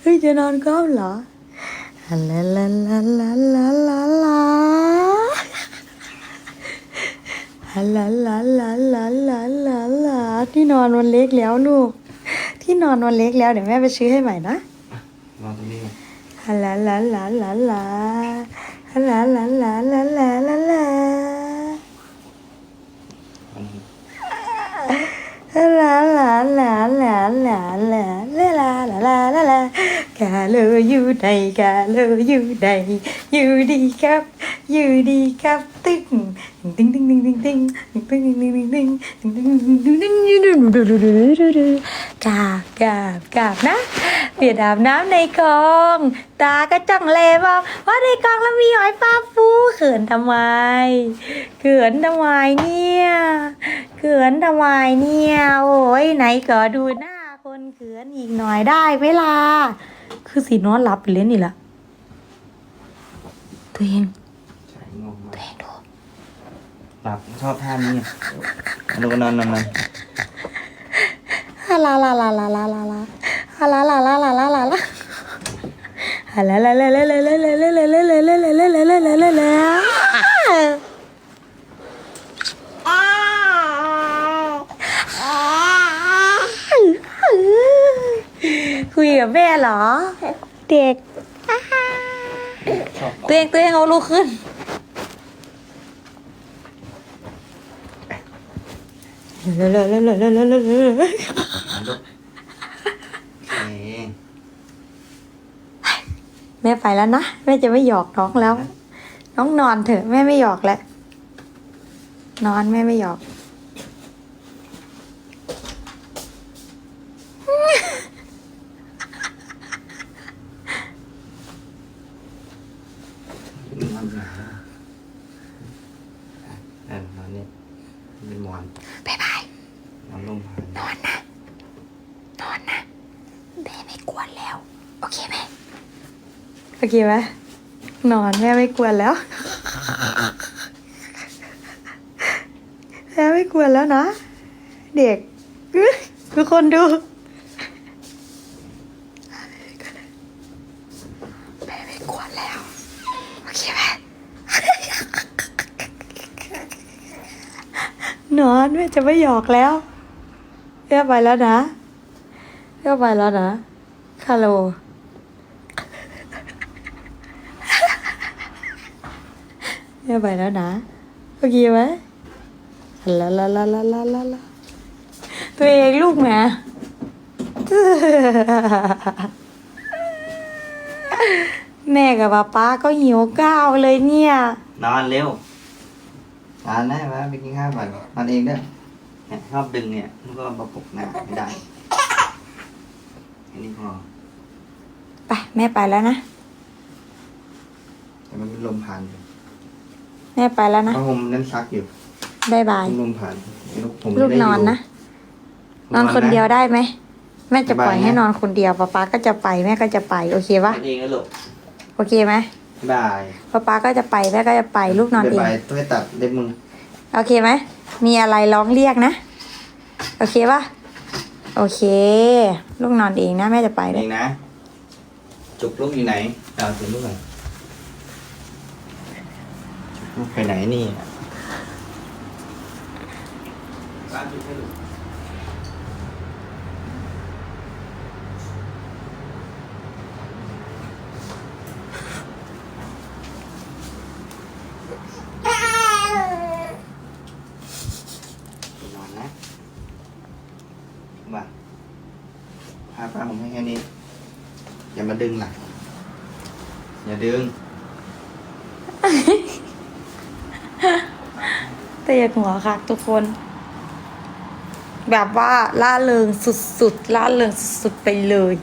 เฮ้ยจะนอนก้มเหรอลาลาลาลาลาลาลาลาลาลาลาลาลาลาที่นอนมันเล็กแล้วลูก ที่นอนมันเล็กแล้วเดี๋ยวแม่ไปซื้อให้ใหม่นะนอนตรงนี้ไงลาลาลาลาลาลาลาลาลาลาลาลาอันนี้ลาลาลาลาลาลาลา ลาลาลาลาลากาเลอยู่ใดกาเลอยู่ใดอยู่ดีครับ อยู่ดีครับตึ้งตึ้งตึ้งตึ้งตึ้งตึ้งตึ้งตึ้งตึ้งตึ้งตึ้งตึ้งตึ้งตึ้งตึ้งตึ้งตึ้งกาบกาบกาบนะเปียดอาบน้ำในคลอง ตาก็จ้องเลมองว่าในคลองแล้วมีหอยปลาฟูเขินทำไมเขินทำไมเนี่ยเขินทำไมเนี่ยโอ้ยไหนก็ดูหน้า คนเขินอีกหน่อยได้เวลา คือสีนอนหลับไปเล่นนี่ละตัวเองใช่งงมาตัวกเองดูหลับชอบท่านี้ไงนอนนอนนอนนอนฮาลาลาลาลาลาลาลาฮาลาลาลาลาลาลาลาฮาลาลาลาลาลาลาลาลาลาลาลาลาลาลาลาลาลา คุยกับแม่เหรอ เด็กชอบตัวเองตัวเองเอาลูกขึ้นลูกโอเคแม่ไปแล้วนะ แม่จะไม่หยอกน้องแล้ว น้องนอนเถอะแม่ไม่หยอกแล้ว นอนแม่ไม่หยอก อนหนาเออนอนนี่เป็นหมอนบายบายนอนลมผ่านนอนนะ นอนนะแม่ไม่กวนแล้ว โอเคไหมโอเคไหมนอนแม่ไม่กวนแล้วแม่ไม่กวนแล้วนะ เด็กทุกคนดู แม่ไม่กวนแล้ว โอเคไหม นอนแม่จะไม่หยอกแล้วแม่ไปแล้วนะแม่ไปแล้วนะคาโลแม่ไปแล้วนะโอเคไหมลาลาลาลาลาลาลาตัวเองลูกแม่แม่กับป๊าป๊าก็หิวข้าวเลยเนี่ย นอนเร็ว นอนได้ไหมไปกินข้าวก่อนนอนเองด้วยเนี่ยชอบดึงเนี่ยมันก็มาปลุกหน้าไม่ได้ อันนี้พอไปแม่ไปแล้วนะ แต่มันเป็นลมผ่านอยู่แม่ไปแล้วนะเพราะผมนั่นซักอยู่บายบายลมผ่านลูกผมลูกจะได้นอนนะยู่นอนคนเดียวได้ไหม แม่จะปล่อยบ๊ายบายนะให้นอนคนเดียวป๊าป๊าก็จะไปแม่ก็จะไป โอเคนปะอนเองนะลูกโอเคไหม บายป๊าป๊าก็จะไปแม่ก็จะไปลูกนอนเองบายต้องไปตัดเล็บมือโอเคไหมมีอะไรร้องเรียกนะ โอเคปะโอเค ลูกนอนเองนะแม่จะไปเอเลยงนะ จุกลูกอยู่ไหนเอาถึงลูกหน่อยจุกลูกไปไหนนี่บ้านจุกให้ลูก นอนนะว่าพาป้าผมให้แค่นี้ อย่ามาดึงหลังอย่าดึงเตียกหัวค่ะทุกคน แบบว่าล่าเริงสุดๆล่าเริงสุดๆไปเลย